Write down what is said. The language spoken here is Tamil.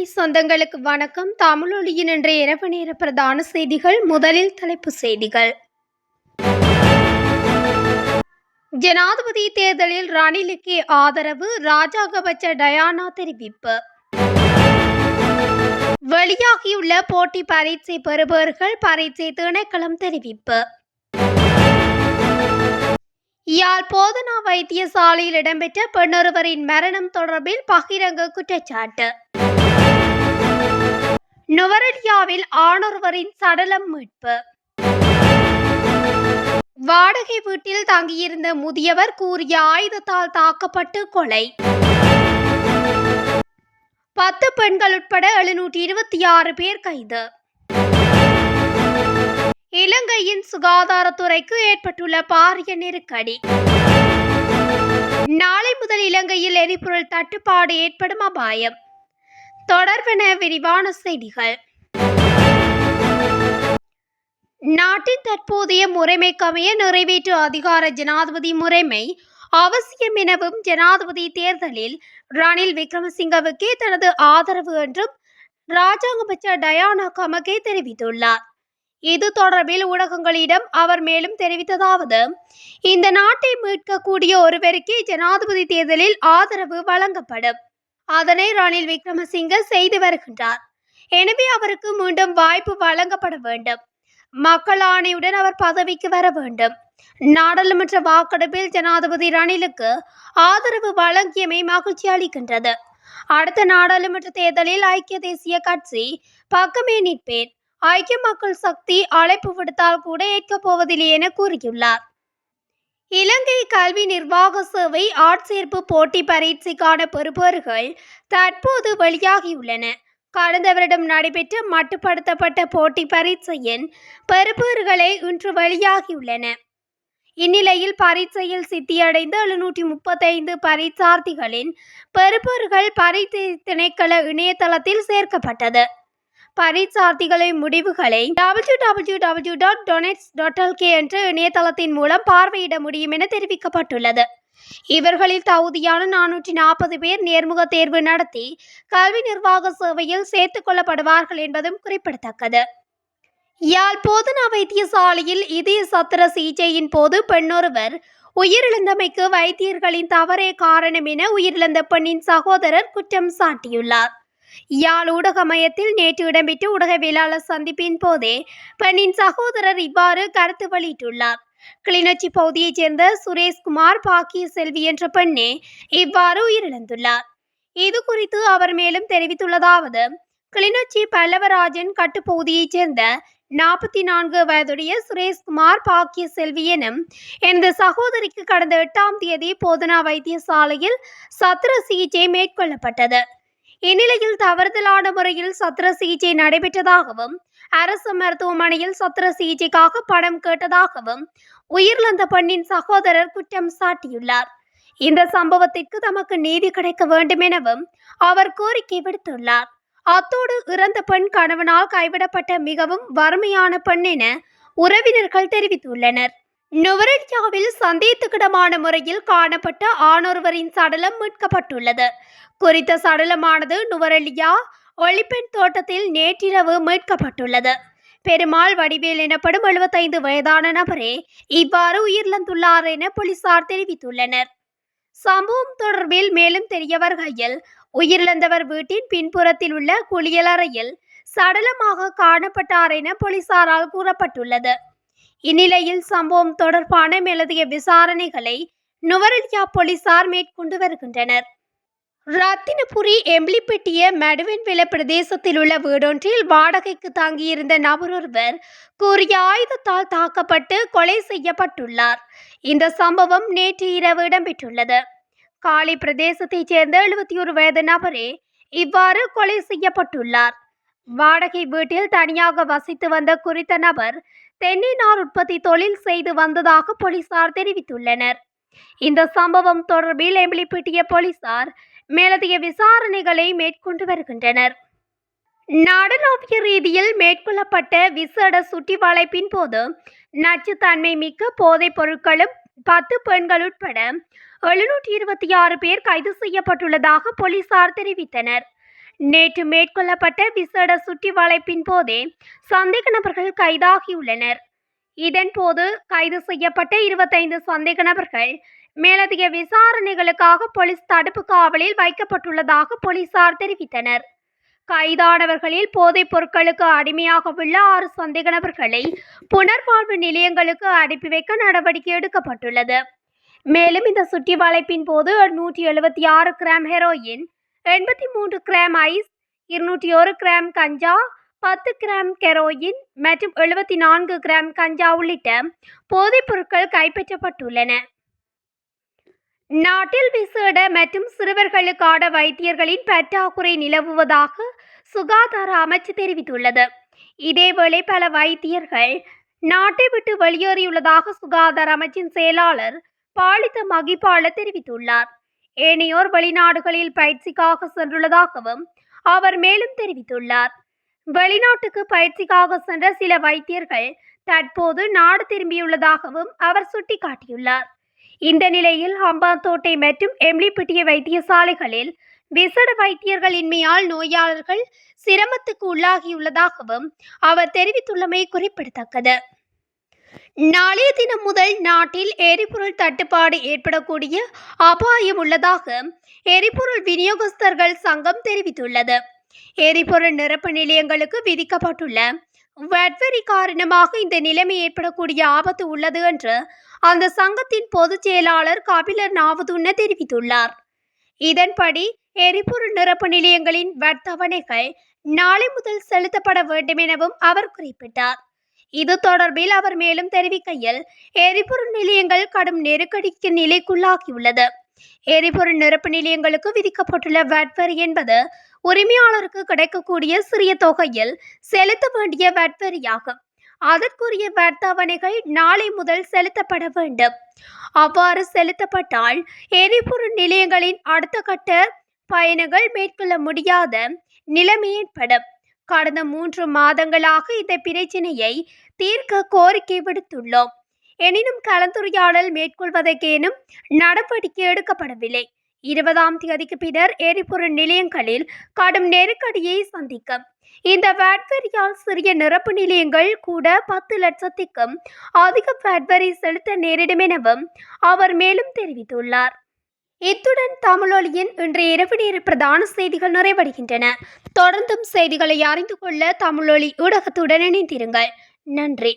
உண்மை சொந்தங்களுக்கு வணக்கம். தமிழொலியின் இன்றைய இரவு நேர பிரதான செய்திகள் முதலில் தலைப்பு செய்திகள். ஜனாதிபதி தேர்தலில் ரணிலுக்கு ஆதரவு ராஜாகபட்ச டயானா தெரிவிப்பு. வெளியாகியுள்ள போட்டி பரீட்சை பெறுபவர்கள் பரீட்சை திணைக்களம் தெரிவிப்பு. யாழ் போதனா வைத்தியசாலையில் இடம்பெற்ற பெண்ணொருவரின் மரணம் தொடர்பில் பகிரங்க குற்றச்சாட்டு. நுவரெலியாவில் ஆணொருவரின் சடலம் மீட்பு. வாடகை வீட்டில் தங்கியிருந்த முதியவர் கூறிய ஆயுதத்தால் தாக்கப்பட்டு கொலை. பத்து பெண்கள் உட்பட எழுநூற்றி இருபத்தி ஆறு பேர் கைது. இலங்கையின் சுகாதாரத்துறைக்கு ஏற்பட்டுள்ள பாரிய நெருக்கடி. நாளை முதல் இலங்கையில் எரிபொருள் தட்டுப்பாடு ஏற்படும் அபாயம். தொடர்பென விரிவான செய்திகள். நாட்டின் தற்போதைய முறைமைக்கமைய நிறைவேற்று அதிகார ஜனாதிபதி முறைமை அவசியம் எனவும் ஜனாதிபதி தேர்தலில் ரணில் விக்ரமசிங்கவுக்கே தனது ஆதரவு என்றும் ராஜாங்கபட்ச டயானா கமகே தெரிவித்துள்ளார். இது தொடர்பில் ஊடகங்களிடம் அவர் மேலும் தெரிவித்ததாவது இந்த நாட்டை மீட்கக்கூடிய ஒருவருக்கே ஜனாதிபதி தேர்தலில் ஆதரவு வழங்கப்படும். அதனை ரணில் விக்ரமசிங்க செய்து வருகின்றார். எனவே அவருக்கு மீண்டும் வாய்ப்பு வழங்கப்பட வேண்டும். மக்கள் ஆணையுடன் அவர் பதவிக்கு வர வேண்டும். நாடாளுமன்ற வாக்கெடுப்பில் ஜனாதிபதி ரணிலுக்கு ஆதரவு வழங்கியமை மகிழ்ச்சி அளிக்கின்றது. அடுத்த நாடாளுமன்ற தேர்தலில் ஐக்கிய தேசிய கட்சி பக்கமே நிற்பேன். ஐக்கிய மக்கள் சக்தி அழைப்பு விடுத்தால் கூட ஏற்கப் போவதில்லை என கூறியுள்ளார். இலங்கை கல்வி நிர்வாக சேவை ஆட்சேர்ப்பு போட்டி பரீட்சைக்கான பெறுபவர்கள் தற்போது வெளியாகியுள்ளன. கடந்த வருடம் நடைபெற்ற மட்டுப்படுத்தப்பட்ட போட்டி பரீட்சையின் பெறுபவர்களே இன்று வெளியாகியுள்ளன. இந்நிலையில் பரீட்சையில் சித்தியடைந்த எழுநூற்றி முப்பத்தைந்து பரீட்சார்த்திகளின் பெறுபவர்கள் பரீட்சை திணைக்கள இணையதளத்தில் சேர்க்கப்பட்டது. பரீட்சார்த்திகளின் முடிவுகளை W W W dot doenets dot LK என்ற இணையதளத்தின் மூலம் பார்வையிட முடியும் என தெரிவிக்கப்பட்டுள்ளது. இவர்களில் தகுதியான நானூற்றி நாற்பது பேர் நேர்முக தேர்வு நடத்தி கல்வி நிர்வாக சேவையில் சேர்த்துக் கொள்ளப்படுவார்கள் என்பதும் குறிப்பிடத்தக்கது. யாழ் போதனா வைத்தியசாலையில் இதய சத்திர சிகிச்சையின் போது பெண்ணொருவர் உயிரிழந்தமைக்கு வைத்தியர்களின் தவறே காரணம் என உயிரிழந்த பெண்ணின் சகோதரர் குற்றம் சாட்டியுள்ளார். யாழ் ஊடக மையத்தில் நேற்று இடம்பெற்ற ஊடகவியலாளர் சந்திப்பின் போதே பெண்ணின் சகோதரர் இவ்வாறு கருத்து வெளியிட்டுள்ளார். கிளிநொச்சி பகுதியைச் சேர்ந்த சுரேஷ்குமார் பாக்கிய செல்வி என்ற பெண்ணே இவ்வாறு உயிரிழந்துள்ளார். இது குறித்து அவர் மேலும் தெரிவித்துள்ளதாவது கிளிநொச்சி பல்லவராஜன் கட்டுப்பகுதியைச் சேர்ந்த நாற்பத்தி நான்கு வயதுடைய சுரேஷ்குமார் பாக்கிய செல்வி எனும் எனது சகோதரிக்கு கடந்த எட்டாம் தேதி போதனா வைத்தியசாலையில் சத்திர சிகிச்சை மேற்கொள்ளப்பட்டது. இந்நிலையில் தவறுதலான முறையில் சத்திர சிகிச்சை நடைபெற்றதாகவும் அரசு மருத்துவமனையில் சத்திர சிகிச்சைக்காக பணம் கேட்டதாகவும் உயிரிழந்த பெண்ணின் சகோதரர் குற்றம் சாட்டியுள்ளார். இந்த சம்பவத்திற்கு தமக்கு நீதி கிடைக்க வேண்டும் எனவும் அவர் கோரிக்கை விடுத்துள்ளார். அத்தோடு இறந்த பெண் கணவனால் கைவிடப்பட்ட மிகவும் வறுமையான பெண் என உறவினர்கள் தெரிவித்துள்ளனர். நுவரெலியாவில் சந்தேகத்துக்கிடமான முறையில் காணப்பட்ட ஆணொருவரின் சடலம் மீட்கப்பட்டுள்ளது. குறித்த சடலமானது நுவரெலியா ஒளிப்பெண் தோட்டத்தில் நேற்றிரவு மீட்கப்பட்டுள்ளது. பெருமாள் வடிவேல் எனப்படும் எழுபத்தைந்து வயதான நபரே இவ்வாறு உயிரிழந்துள்ளார் என போலீசார் தெரிவித்துள்ளனர். சம்பவம் தொடர்பில் மேலும் தெரிய வருகையில் உயிரிழந்தவர் வீட்டின் பின்புறத்தில் உள்ள குளியலறையில் சடலமாக காணப்பட்டார் என போலீசாரால் கூறப்பட்டுள்ளது. இந்நிலையில் சம்பவம் தொடர்பான மேலதிக விசாரணைகளை நுவரெலியா போலீசார் மேற்கொண்டு வருகின்றனர். ரத்தினபுரி எம்பிளிப்பட்டிய மடுவன்வில பிரதேசத்தில் உள்ள வீடொன்றில் வாடகைக்கு தாங்கியிருந்த நபர் ஒருவர் கூறிய ஆயுதத்தால் தாக்கப்பட்டு கொலை செய்யப்பட்டுள்ளார். இந்த சம்பவம் நேற்று இரவு இடம்பெற்றுள்ளது. காலி பிரதேசத்தைச் சேர்ந்த எழுபத்தி ஒரு வயது நபரே இவ்வாறு கொலை செய்யப்பட்டுள்ளார். வாடகை வீட்டில் தனியாக வசித்து வந்த குறித்த நபர் தென்னினார் உற்பத்தி தொழில் செய்து வந்ததாக போலீசார் தெரிவித்துள்ளனர். இந்த சம்பவம் தொடர்பில் எம்பிளிப்பட்டிய போலீசார் மேலதிக விசாரணைகளை மேற்கொண்டு வருகின்றனர். நாடளாவிய ரீதியில் மேற்கொள்ளப்பட்ட விசேட சுட்டி வளைப்பின் போது நச்சுத்தன்மை மிக்க போதைப் பொருட்களும் பத்து பெண்கள் உட்பட எழுநூற்றி இருபத்தி ஆறு பேர் கைது செய்யப்பட்டுள்ளதாக போலீசார் தெரிவித்தனர். நேற்று மேற்கொள்ளப்பட்ட விசேட சுற்றி வளைப்பின் போதே சந்தேக நபர்கள் கைதாகியுள்ளனர். இதன்போது கைது செய்யப்பட்ட இருபத்தைந்து சந்தேக நபர்கள் மேலதிக விசாரணைகளுக்காக போலீஸ் தடுப்பு காவலில் வைக்கப்பட்டுள்ளதாக போலீசார் தெரிவித்தனர். கைதானவர்களில் போதைப் பொருட்களுக்கு அடிமையாக உள்ள ஆறு சந்தேக நபர்களை புனர்வாழ்வு நிலையங்களுக்கு அனுப்பி வைக்க நடவடிக்கை எடுக்கப்பட்டுள்ளது. மேலும் இந்த சுற்றி வளைப்பின் போது நூற்றி எழுபத்தி ஆறு கிராம் ஹெரோயின் எண்பத்தி மூன்று கிராம் ஐஸ் இருநூற்றி ஒரு கிராம் கஞ்சா பத்து கிராம் கெரோயின் மற்றும் எழுபத்தி நான்கு கிராம் கஞ்சா உள்ளிட்ட போதைப் பொருட்கள் கைப்பற்றப்பட்டுள்ளன. நாட்டில் விசேட மற்றும் சிறுவர்களுக்கான வைத்தியர்களின் பற்றாக்குறை நிலவுவதாக சுகாதார அமைச்சு தெரிவித்துள்ளது. இதேவேளை பல வைத்தியர்கள் நாட்டை விட்டு வெளியேறியுள்ளதாக சுகாதார அமைச்சின் செயலாளர் பாலித்த மகிபால தெரிவித்துள்ளார். ஏனையோர் வெளிநாடுகளில் பயிற்சிக்காக சென்றுள்ளதாகவும் அவர் மேலும் தெரிவித்துள்ளார். வெளிநாட்டுக்கு பயிற்சிக்காக சென்ற சில வைத்தியர்கள் தற்போது நாடு திரும்பியுள்ளதாகவும் அவர் சுட்டிக்காட்டியுள்ளார். இந்த நிலையில் ஹம்பாந்தோட்டை மற்றும் எம்லிப்பட்டிய வைத்தியசாலைகளில் விசட வைத்தியர்கள் இன்மையால் நோயாளர்கள் சிரமத்துக்கு உள்ளாகியுள்ளதாகவும் அவர் தெரிவித்துள்ளமை குறிப்பிடத்தக்கது. நாளைய தினம் முதல் நாட்டில் எரிபொருள் தட்டுப்பாடு ஏற்படக்கூடிய அபாயம் உள்ளதாக எரிபொருள் விநியோகஸ்தர்கள் சங்கம் தெரிவித்துள்ளது. எரிபொருள் நிரப்பு நிலையங்களுக்கு விதிக்கப்பட்டுள்ள வட்வரி காரணமாக இந்த நிலைமை ஏற்படக்கூடிய ஆபத்து உள்ளது என்று அந்த சங்கத்தின் பொதுச் செயலாளர் கபிலர் நாவதுன்ன தெரிவித்துள்ளார். இதன்படி எரிபொருள் நிரப்பு நிலையங்களின் வர்த்தவணைகள் நாளை முதல் செலுத்தப்பட வேண்டும் எனவும் அவர் குறிப்பிட்டார். இது தொடர்பில் அவர் மேலும் தெரிவிக்கையில் எரிபொருள் நிலையங்கள் கடும் நெருக்கடிக்கு நிலைக்குள்ளாகியுள்ளது. எரிபொருள் நிரப்பு நிலையங்களுக்கு விதிக்கப்பட்டுள்ள வேட் வரி என்பது உரிமையாளருக்கு கிடைக்கக்கூடிய சிறிய தொகையில் செலுத்த வேண்டிய வேட் வரியாகும். அதற்குரிய வர்த்தவணைகள் நாளை முதல் செலுத்தப்பட வேண்டும். அவ்வாறு செலுத்தப்பட்டால் எரிபொருள் நிலையங்களின் அடுத்த கட்ட பயணங்கள் மேற்கொள்ள முடியாத நிலைமை ஏற்படும். கடந்த மூன்று மாதங்களாக இந்த பிரச்சினையை தீர்க்க கோரிக்கை விடுத்துள்ளோம். எனினும் கலந்துரையாடல் மேற்கொள்வதற்கேனும் நடவடிக்கை எடுக்கப்படவில்லை. இருபதாம் தேதிக்கு பின்னர் எரிபொருள் நிலையங்களில் கடும் நெருக்கடியை சந்திக்கும். இந்த வேட்வரியால் சிறிய நிரப்பு நிலையங்கள் கூட பத்து லட்சத்திற்கும் அதிக வேட்வரி செலுத்த நேரிடும் எனவும் அவர் மேலும் தெரிவித்துள்ளார். இத்துடன் தமிழொலியின் இன்றைய இரவு நேர பிரதான செய்திகள் நிறைவடைகின்றன. தொடர்ந்தும் செய்திகளை அறிந்து கொள்ள தமிழொலி ஊடகத்துடன் இணைந்திருங்கள். நன்றி.